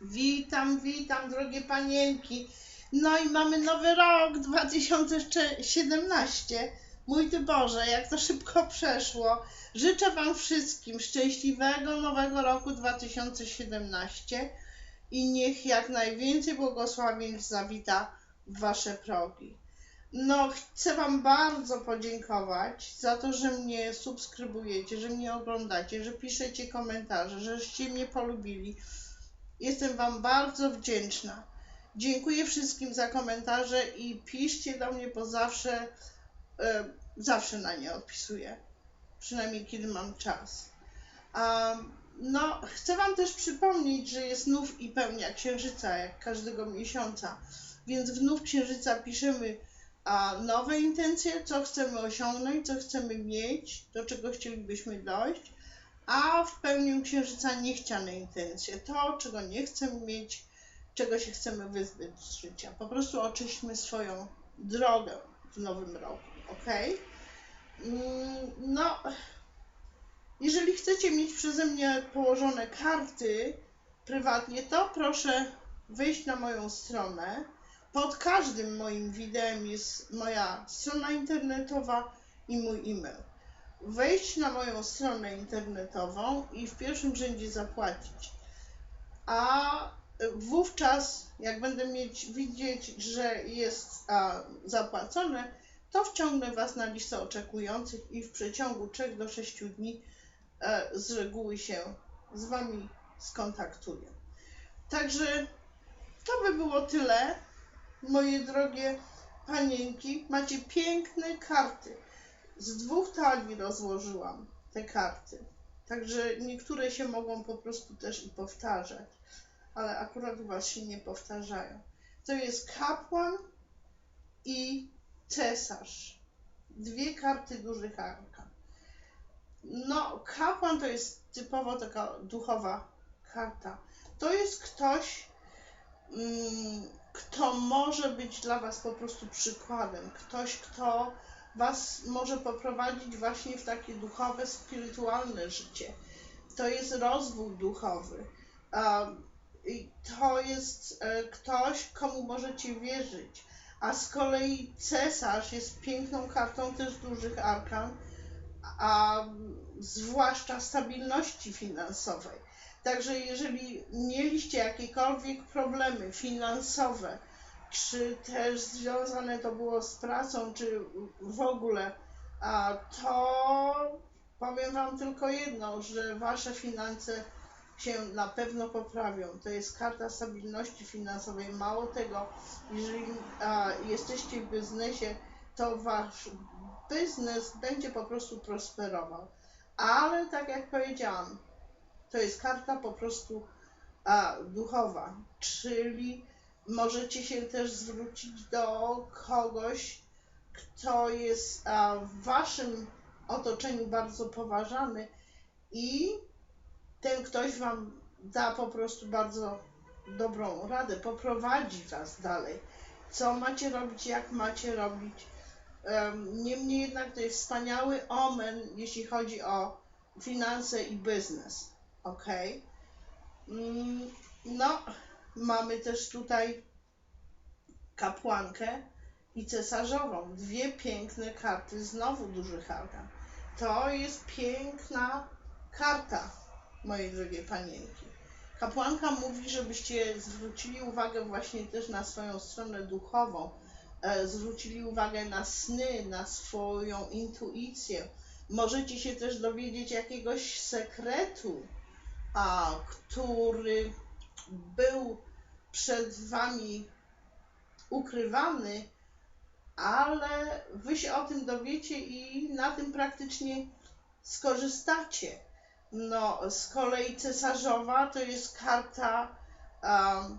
Witam, witam, drogie panienki. No i mamy nowy rok 2017. Mój Ty Boże, jak to szybko przeszło. Życzę Wam wszystkim szczęśliwego nowego roku 2017 i niech jak najwięcej błogosławieństw zawita w Wasze progi. No, chcę Wam bardzo podziękować za to, że mnie subskrybujecie, że mnie oglądacie, że piszecie komentarze, żeście mnie polubili. Jestem Wam bardzo wdzięczna. Dziękuję wszystkim za komentarze i piszcie do mnie, bo zawsze, e, zawsze na nie odpisuję. Przynajmniej kiedy mam czas. No, chcę Wam też przypomnieć, że jest nów i pełnia księżyca, jak każdego miesiąca. Więc w nów księżyca piszemy a, nowe intencje, co chcemy osiągnąć, co chcemy mieć, do czego chcielibyśmy dojść a w pełni księżyca niechciane intencje, to czego nie chcemy mieć, czego się chcemy wyzbyć z życia. Po prostu oczyśćmy swoją drogę w nowym roku, ok? Mm, No, jeżeli chcecie mieć przeze mnie położone karty prywatnie, to proszę wejść na moją stronę. Pod każdym moim wideo jest moja strona internetowa i mój e-mail wejść na moją stronę internetową i w pierwszym rzędzie zapłacić. A wówczas, jak będę mieć widzieć, że jest a, zapłacone, to wciągnę Was na listę oczekujących i w przeciągu 3 do 6 dni e, z reguły się z Wami skontaktuję. Także to by było tyle, moje drogie panienki. Macie piękne karty z dwóch talii rozłożyłam te karty. Także niektóre się mogą po prostu też i powtarzać, ale akurat się nie powtarzają. To jest kapłan i cesarz. Dwie karty dużych arka. No, kapłan to jest typowo taka duchowa karta. To jest ktoś, mm, kto może być dla Was po prostu przykładem. Ktoś, kto Was może poprowadzić właśnie w takie duchowe, spirytualne życie. To jest rozwój duchowy. To jest e, ktoś, komu możecie wierzyć. A z kolei cesarz jest piękną kartą też dużych arkan, a zwłaszcza stabilności finansowej. Także jeżeli mieliście jakiekolwiek problemy finansowe, czy też związane to było z pracą, czy w ogóle, a to powiem Wam tylko jedno, że Wasze finanse się na pewno poprawią. To jest karta stabilności finansowej. Mało tego, jeżeli a, jesteście w biznesie, to Wasz biznes będzie po prostu prosperował. Ale tak jak powiedziałam, to jest karta po prostu a, duchowa, czyli możecie się też zwrócić do kogoś, kto jest w waszym otoczeniu bardzo poważany i ten ktoś wam da po prostu bardzo dobrą radę, poprowadzi was dalej. Co macie robić, jak macie robić. Niemniej jednak to jest wspaniały omen, jeśli chodzi o finanse i biznes. Ok? Mm, no, mamy też tutaj kapłankę i cesarzową. Dwie piękne karty, znowu duży arkan. To jest piękna karta, moje drogie panienki. Kapłanka mówi, żebyście zwrócili uwagę właśnie też na swoją stronę duchową, e, zwrócili uwagę na sny, na swoją intuicję. Możecie się też dowiedzieć jakiegoś sekretu, a, który był przed wami ukrywany, ale wy się o tym dowiecie i na tym praktycznie skorzystacie. No, z kolei cesarzowa to jest karta um,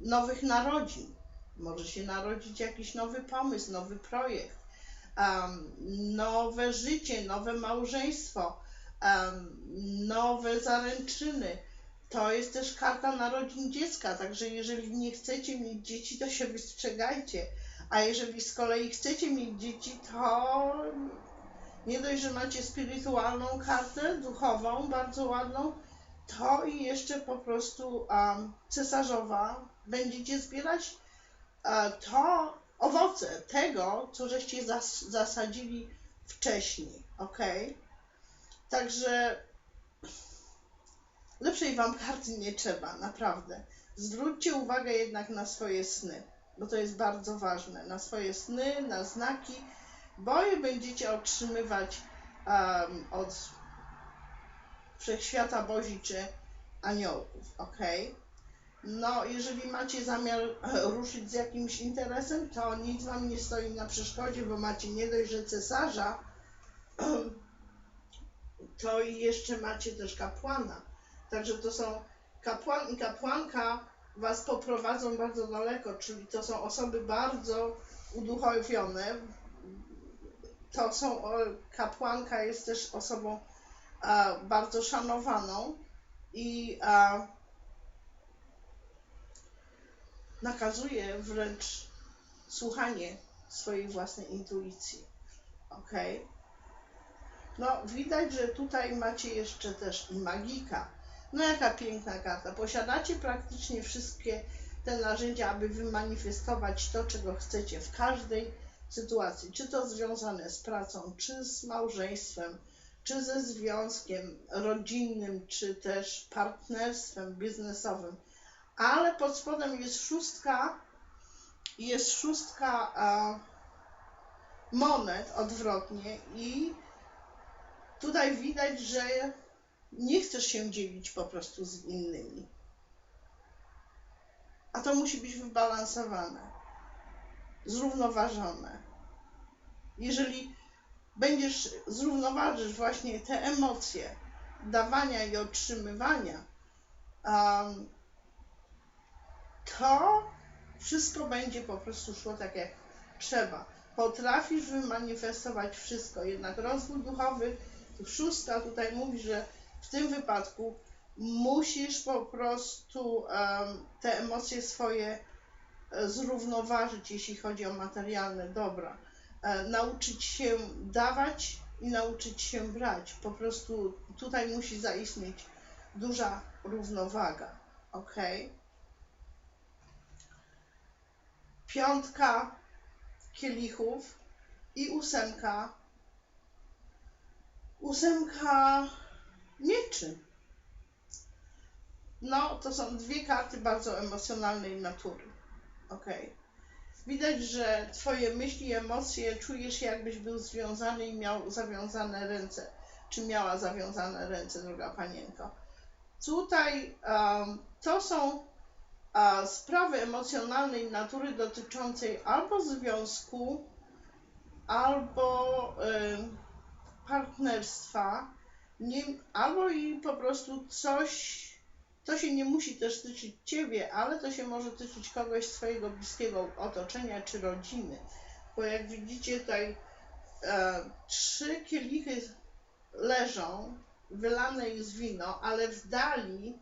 nowych narodzin. Może się narodzić jakiś nowy pomysł, nowy projekt, um, nowe życie, nowe małżeństwo, um, nowe zaręczyny to jest też karta narodzin dziecka, także jeżeli nie chcecie mieć dzieci, to się wystrzegajcie. A jeżeli z kolei chcecie mieć dzieci, to nie dość, że macie spirytualną kartę, duchową, bardzo ładną, to i jeszcze po prostu um, cesarzowa będziecie zbierać to owoce tego, co żeście zas zasadzili wcześniej, ok? Także lepszej wam karty nie trzeba, naprawdę. Zwróćcie uwagę jednak na swoje sny, bo to jest bardzo ważne. Na swoje sny, na znaki, bo je będziecie otrzymywać um, od wszechświata Bozi czy aniołów, ok? No, jeżeli macie zamiar ruszyć z jakimś interesem, to nic wam nie stoi na przeszkodzie, bo macie nie dość, że cesarza, to i jeszcze macie też kapłana. Także to są kapłan i kapłanka was poprowadzą bardzo daleko, czyli to są osoby bardzo uduchowione. To są, kapłanka jest też osobą a, bardzo szanowaną i a, nakazuje wręcz słuchanie swojej własnej intuicji. Ok? No, widać, że tutaj macie jeszcze też magika. No, jaka piękna karta. Posiadacie praktycznie wszystkie te narzędzia, aby wymanifestować to, czego chcecie w każdej sytuacji. Czy to związane z pracą, czy z małżeństwem, czy ze związkiem rodzinnym, czy też partnerstwem biznesowym. Ale pod spodem jest szóstka, jest szóstka monet odwrotnie i tutaj widać, że nie chcesz się dzielić po prostu z innymi. A to musi być wybalansowane, zrównoważone. Jeżeli będziesz zrównoważyć właśnie te emocje dawania i otrzymywania, um, to wszystko będzie po prostu szło tak jak trzeba. Potrafisz wymanifestować wszystko, jednak rozwój duchowy, szóstka tutaj mówi, że w tym wypadku musisz po prostu um, te emocje swoje e, zrównoważyć, jeśli chodzi o materialne dobra. E, nauczyć się dawać i nauczyć się brać. Po prostu tutaj musi zaistnieć duża równowaga. Ok? Piątka kielichów i ósemka. Ósemka mieczy. No, to są dwie karty bardzo emocjonalnej natury. Ok. Widać, że Twoje myśli emocje czujesz, jakbyś był związany i miał zawiązane ręce. Czy miała zawiązane ręce, droga panienko. Tutaj um, to są uh, sprawy emocjonalnej natury dotyczącej albo związku, albo y, partnerstwa, nie, albo i po prostu coś, to się nie musi też tyczyć ciebie, ale to się może tyczyć kogoś swojego bliskiego otoczenia czy rodziny. Bo jak widzicie tutaj e, trzy kielichy leżą, wylane jest wino, ale w dali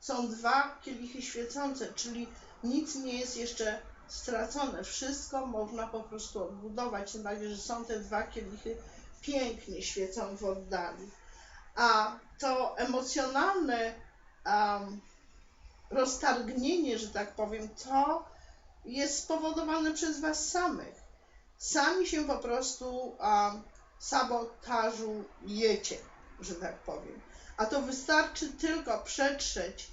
są dwa kielichy świecące, czyli nic nie jest jeszcze stracone. Wszystko można po prostu odbudować, tym bardziej, że są te dwa kielichy pięknie świecą w oddali. A to emocjonalne um, roztargnienie, że tak powiem, to jest spowodowane przez Was samych. Sami się po prostu um, sabotażujecie, że tak powiem. A to wystarczy tylko przetrzeć,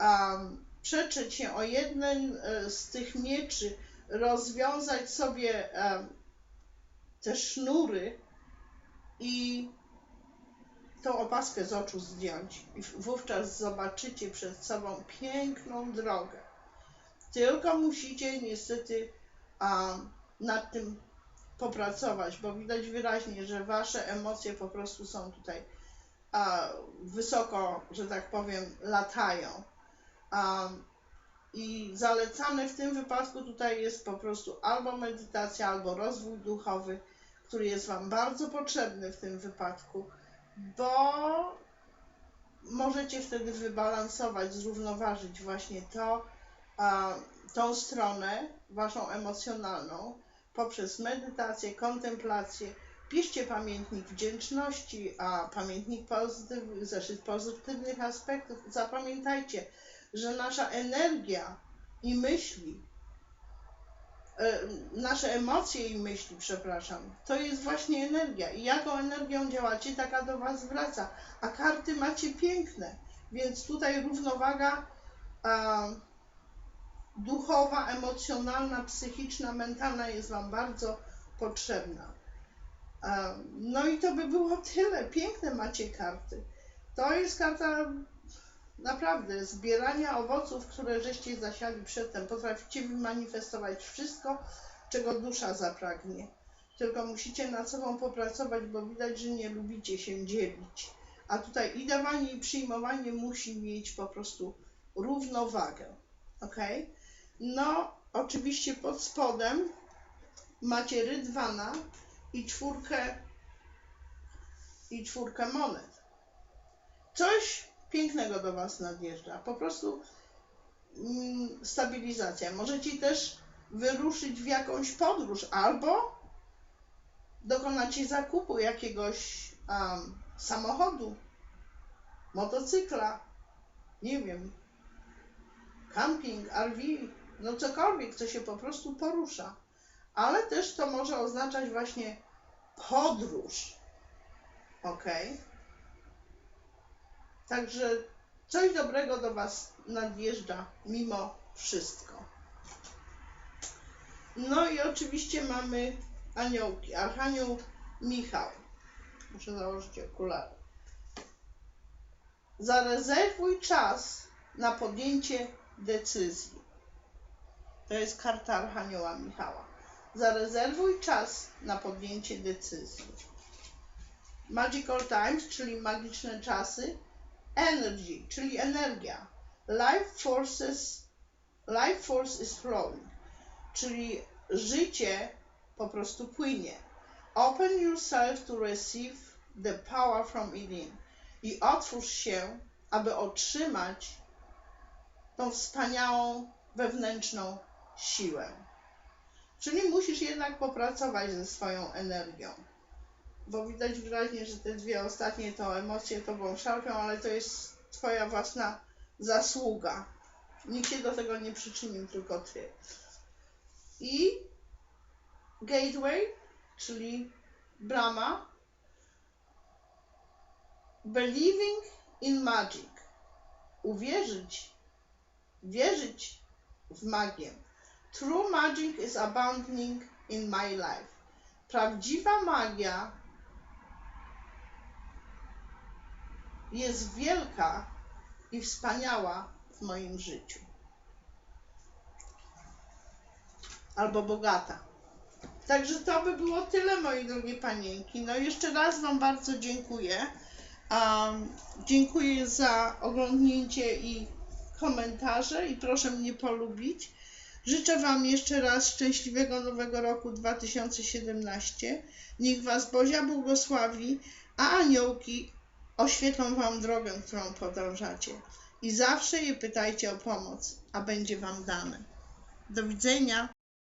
um, przetrzeć się o jeden e, z tych mieczy, rozwiązać sobie um, te sznury i tą opaskę z oczu zdjąć i wówczas zobaczycie przed sobą piękną drogę. Tylko musicie niestety a, nad tym popracować, bo widać wyraźnie, że wasze emocje po prostu są tutaj a, wysoko, że tak powiem, latają. A, I zalecane w tym wypadku tutaj jest po prostu albo medytacja, albo rozwój duchowy, który jest Wam bardzo potrzebny w tym wypadku bo możecie wtedy wybalansować, zrównoważyć właśnie to, a, tą stronę waszą emocjonalną poprzez medytację, kontemplację, piszcie pamiętnik wdzięczności, a pamiętnik pozytyw, zeszyt pozytywnych aspektów. Zapamiętajcie, że nasza energia i myśli, nasze emocje i myśli, przepraszam, to jest właśnie energia. I jaką energią działacie, taka do Was wraca. A karty macie piękne, więc tutaj równowaga a, duchowa, emocjonalna, psychiczna, mentalna jest Wam bardzo potrzebna. A, No i to by było tyle. Piękne macie karty. To jest karta naprawdę zbierania owoców, które żeście zasiali przedtem. Potraficie manifestować wszystko, czego dusza zapragnie. Tylko musicie nad sobą popracować, bo widać, że nie lubicie się dzielić. A tutaj i dawanie, i przyjmowanie musi mieć po prostu równowagę. Ok? No, oczywiście pod spodem macie rydwana i czwórkę i czwórkę monet. Coś pięknego do Was nadjeżdża. Po prostu mm, stabilizacja. Możecie też wyruszyć w jakąś podróż albo dokonacie zakupu jakiegoś um, samochodu, motocykla, nie wiem, camping, RV, no cokolwiek, co się po prostu porusza. Ale też to może oznaczać właśnie podróż. Ok? Także coś dobrego do Was nadjeżdża mimo wszystko. No i oczywiście mamy aniołki. Archanioł Michał. Muszę założyć okulary. Zarezerwuj czas na podjęcie decyzji. To jest karta Archanioła Michała. Zarezerwuj czas na podjęcie decyzji. Magical Times, czyli magiczne czasy. Energy, czyli energia. Life forces, life force is flowing, czyli życie po prostu płynie. Open yourself to receive the power from within. I otwórz się, aby otrzymać tą wspaniałą wewnętrzną siłę. Czyli musisz jednak popracować ze swoją energią. Bo widać wyraźnie, że te dwie ostatnie to emocje tobą szarpią, ale to jest twoja własna zasługa. Nikt się do tego nie przyczynił, tylko ty. I gateway, czyli brama. Believing in magic. Uwierzyć, wierzyć w magię. True magic is abounding in my life. Prawdziwa magia jest wielka i wspaniała w moim życiu. Albo bogata. Także to by było tyle, moi drogie panienki. No jeszcze raz Wam bardzo dziękuję. Um, dziękuję za oglądnięcie i komentarze i proszę mnie polubić. Życzę Wam jeszcze raz szczęśliwego nowego roku 2017. Niech Was Bozia błogosławi, a aniołki oświetlą Wam drogę, którą podążacie. I zawsze je pytajcie o pomoc, a będzie Wam dane. Do widzenia.